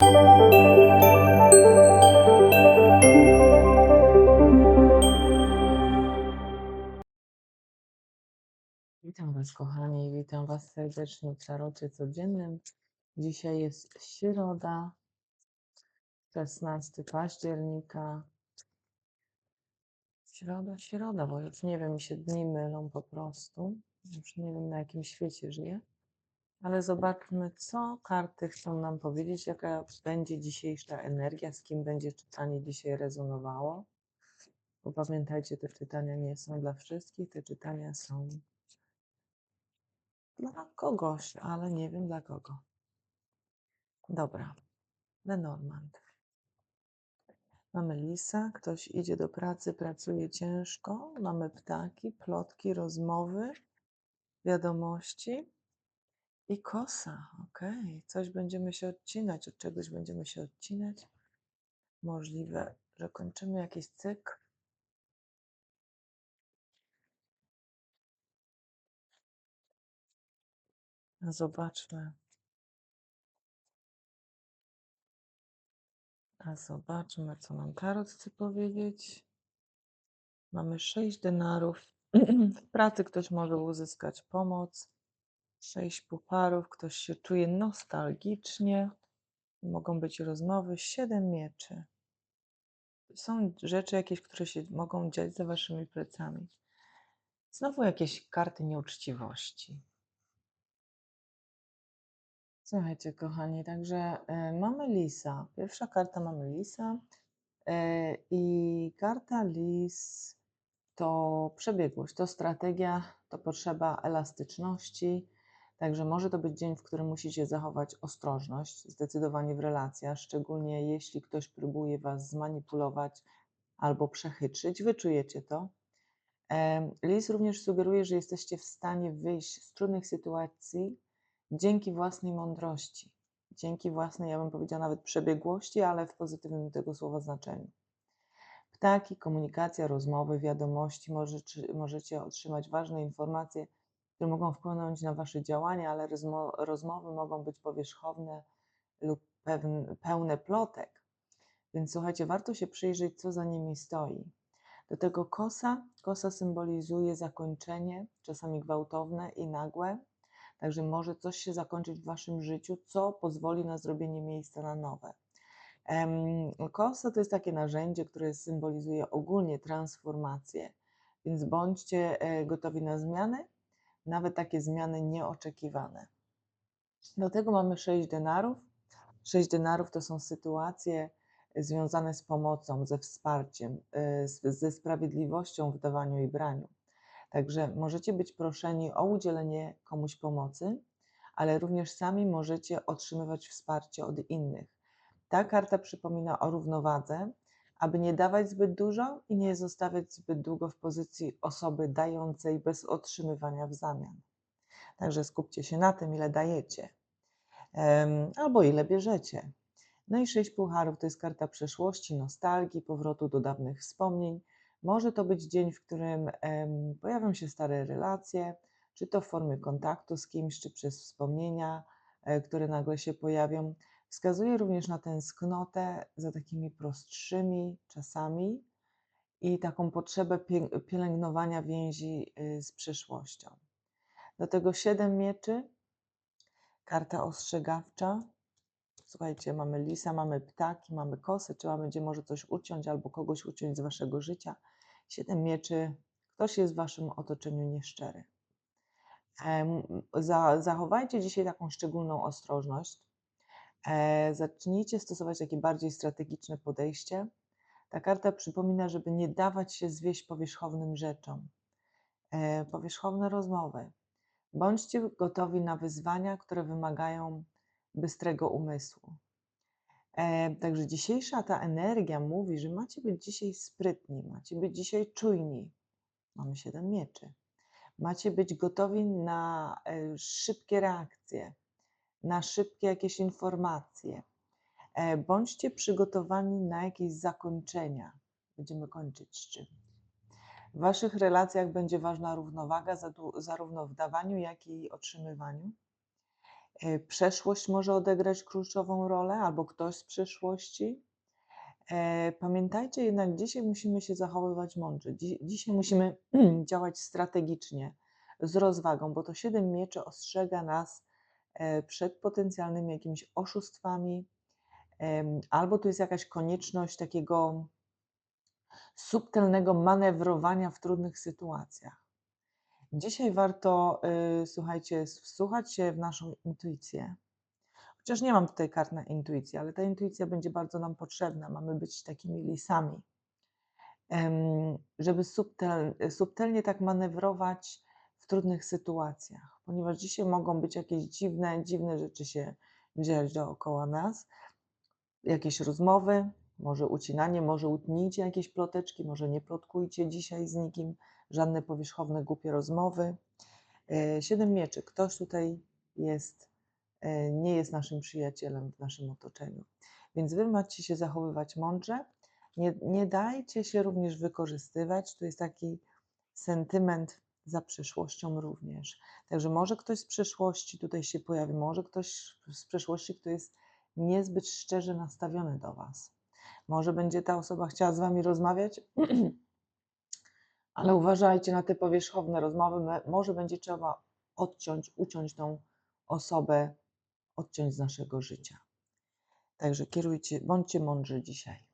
Witam Was, kochani, witam Was serdecznie w Tarocie Codziennym. Dzisiaj jest środa, 16 października. Środa, środa, bo już nie wiem, mi się dni mylą po prostu. Już nie wiem, na jakim świecie żyję. Ale zobaczmy, co karty chcą nam powiedzieć, jaka będzie dzisiejsza energia, z kim będzie czytanie dzisiaj rezonowało. Bo pamiętajcie, te czytania nie są dla wszystkich, te czytania są dla kogoś, ale nie wiem dla kogo. Dobra, Lenormand. Mamy lisa, ktoś idzie do pracy, pracuje ciężko. Mamy ptaki, plotki, rozmowy, wiadomości i kosa. Ok, coś będziemy się odcinać, od czegoś będziemy się odcinać. Możliwe, że kończymy jakiś cykl. Zobaczmy. A zobaczmy, co nam tarot chce powiedzieć. Mamy sześć denarów. W pracy ktoś może uzyskać pomoc. Sześć pucharów, ktoś się czuje nostalgicznie. Mogą być rozmowy. Siedem mieczy. Są rzeczy jakieś, które się mogą dziać za waszymi plecami. Znowu jakieś karty nieuczciwości. Słuchajcie, kochani, także y, mamy lisa. Pierwsza karta mamy lisa. y, I karta lis to przebiegłość, to strategia, to potrzeba elastyczności. Także może to być dzień, w którym musicie zachować ostrożność, zdecydowanie w relacjach, szczególnie jeśli ktoś próbuje was zmanipulować albo przechytrzyć. Wyczujecie to. Lis również sugeruje, że jesteście w stanie wyjść z trudnych sytuacji dzięki własnej mądrości, dzięki własnej, ja bym powiedziała nawet przebiegłości, ale w pozytywnym tego słowa znaczeniu. Ptaki, komunikacja, rozmowy, wiadomości, możecie otrzymać ważne informacje, które mogą wpłynąć na Wasze działania, ale rozmo- rozmowy mogą być powierzchowne lub pełne plotek. Więc słuchajcie, warto się przyjrzeć, co za nimi stoi. Do tego kosa, kosa symbolizuje zakończenie, czasami gwałtowne i nagłe, także może coś się zakończyć w Waszym życiu, co pozwoli na zrobienie miejsca na nowe. Kosa to jest takie narzędzie, które symbolizuje ogólnie transformację, więc bądźcie e, gotowi na zmiany, nawet takie zmiany nieoczekiwane. Do tego mamy 6 denarów. 6 denarów to są sytuacje związane z pomocą, ze wsparciem, e, ze sprawiedliwością w dawaniu i braniu. Także możecie być proszeni o udzielenie komuś pomocy, ale również sami możecie otrzymywać wsparcie od innych. Ta karta przypomina o równowadze, aby nie dawać zbyt dużo i nie zostawiać zbyt długo w pozycji osoby dającej bez otrzymywania w zamian. Także skupcie się na tym, ile dajecie albo ile bierzecie. No i sześć pucharów to jest karta przeszłości, nostalgii, powrotu do dawnych wspomnień. Może to być dzień, w którym pojawią się stare relacje, czy to w formie kontaktu z kimś, czy przez wspomnienia, e, które nagle się pojawią. Wskazuje również na tęsknotę za takimi prostszymi czasami i taką potrzebę pie- pielęgnowania więzi y, z przeszłością. Do tego siedem mieczy, karta ostrzegawcza. Słuchajcie, mamy lisa, mamy ptaki, mamy kosę, trzeba będzie może coś uciąć albo kogoś uciąć z waszego życia. Siedem mieczy, ktoś jest w waszym otoczeniu nieszczery. Zachowajcie dzisiaj taką szczególną ostrożność. E, zacznijcie stosować takie bardziej strategiczne podejście. Ta karta przypomina, żeby nie dawać się zwieść powierzchownym rzeczom. E, powierzchowne rozmowy. Bądźcie gotowi na wyzwania, które wymagają bystrego umysłu. E, także dzisiejsza ta energia mówi, że macie być dzisiaj sprytni, macie być dzisiaj czujni. Mamy siedem mieczy. Macie być gotowi na szybkie reakcje, na szybkie jakieś informacje. E, Bądźcie przygotowani na jakieś zakończenia. Będziemy kończyć z czym. W Waszych relacjach będzie ważna równowaga, zarówno w dawaniu, jak i otrzymywaniu. E, przeszłość może odegrać kluczową rolę albo ktoś z przeszłości. E, pamiętajcie jednak, dzisiaj musimy się zachowywać mądrze. Dzi dzisiaj musimy działać strategicznie, z rozwagą, bo to siedem mieczy ostrzega nas przed potencjalnymi jakimiś oszustwami, albo tu jest jakaś konieczność takiego subtelnego manewrowania w trudnych sytuacjach. Dzisiaj warto, y, słuchajcie, wsłuchać się w naszą intuicję. Chociaż nie mam tutaj kart na intuicję, ale ta intuicja będzie bardzo nam potrzebna. Mamy być takimi lisami, żeby subtel, subtelnie tak manewrować w trudnych sytuacjach, ponieważ dzisiaj mogą być jakieś dziwne, dziwne rzeczy się dziać dookoła nas, jakieś rozmowy, może ucinanie, może utnijcie jakieś ploteczki, może nie plotkujcie dzisiaj z nikim, żadne powierzchowne, głupie rozmowy. E, siedem mieczy. Ktoś tutaj jest, e, nie jest naszym przyjacielem w naszym otoczeniu. Więc wy macie się zachowywać mądrze. Nie, nie dajcie się również wykorzystywać. Tu jest taki sentyment za przyszłością również. Także może ktoś z przeszłości tutaj się pojawi, może ktoś z przeszłości, kto jest niezbyt szczerze nastawiony do Was. Może będzie ta osoba chciała z Wami rozmawiać, ale uważajcie na te powierzchowne rozmowy. Może będzie trzeba odciąć, uciąć tą osobę, odciąć z naszego życia. Także kierujcie, bądźcie mądrzy dzisiaj.